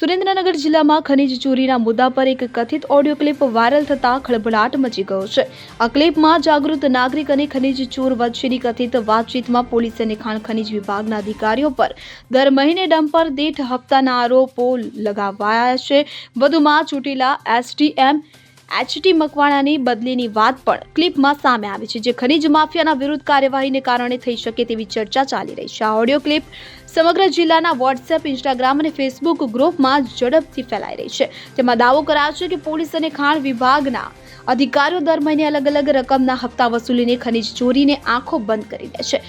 સુરેન્દ્રનગર જિલ્લામાં ખનીજ ચોરીના મુદ્દા પર એક કથિત ઓડિયો ક્લિપ વાયરલ થતા ખળભળાટ મચી ગયો છે. આ ક્લિપમાં જાગૃત નાગરિક અને ખનીજ ચોર વચ્ચેની કથિત વાતચીતમાં પોલીસ નિખાણ ખનીજ વિભાગના અધિકારીઓ પર દર મહિને ડમ્પર દીઠ હપ્તાના આરોપો લગાવાયા છે. વધુમાં ચૂંટેલા એસડીએમ એચટી મકવાણાની બદલીની વાત પણ ક્લિપમાં સામે આવી છે, જે ખનીજ માફિયાના વિરુદ્ધ કાર્યવાહીને કારણે થઈ શકે તેવી ચર્ચા ચાલી રહી છે. આ ઓડિયો ક્લિપ સમગ્ર જિલ્લાના વોટ્સએપ ઇન્સ્ટાગ્રામ અને ફેસબુક ગ્રુપમાં ઝડપથી ફેલાઈ રહી છે. તેમાં દાવો કરાયો છે કે પોલીસ અને ખાણ વિભાગના અધિકારીઓ દર મહિને અલગ અલગ રકમના હપ્તા વસૂલીને ખનીજ ચોરીને આંખો બંધ કરી દે છે.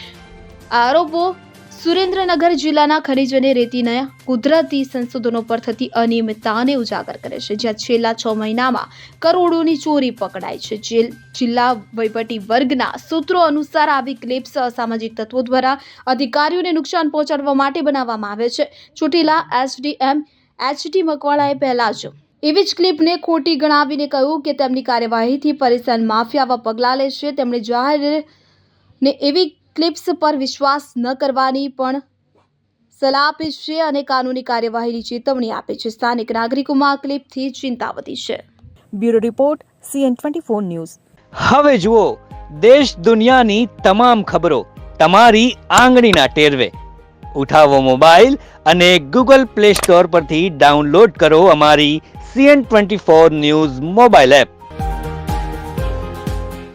આરોપો સુરેન્દ્રનગર જિલ્લાના ખનીજ અને રેતીના કુદરતી સંશોધનો પર થતી અનિયમિતતાને ઉજાગર કરે છે, જ્યાં છેલ્લા છ મહિનામાં કરોડોની ચોરી પકડાઈ છે. જે જિલ્લા વહીવટી વર્ગના સૂત્રો અનુસાર આવી ક્લિપ્સ અસામાજિક તત્વો દ્વારા અધિકારીઓને નુકસાન પહોંચાડવા માટે બનાવવામાં આવે છે. ચૂંટેલા એસડીએમ એચડી મકવાળાએ પહેલા જ એવી જ ક્લિપને ખોટી ગણાવીને કહ્યું કે તેમની કાર્યવાહીથી પરેશાન માફિયા આવા પગલાં લેશે તેમણે જાહેર ને એવી ક્લિપ્સ પર વિશ્વાસ ન કરવાની પણ સલાહ આપી છે અને કાનૂની કાર્યવાહીની ચેતવણી આપે છે. સ્થાનિક નાગરિકોમાં આ ક્લિપથી ચિંતા વધી છે. Bureau report CN twenty four news. હવે જુઓ દેશ દુનિયાની તમામ ખબરો તમારી આંગળીના ટેરવે. ઉઠાવો મોબાઈલ અને ગૂગલ પ્લે સ્ટોર પરથી ડાઉનલોડ કરો અમારી CN twenty four news mobile app.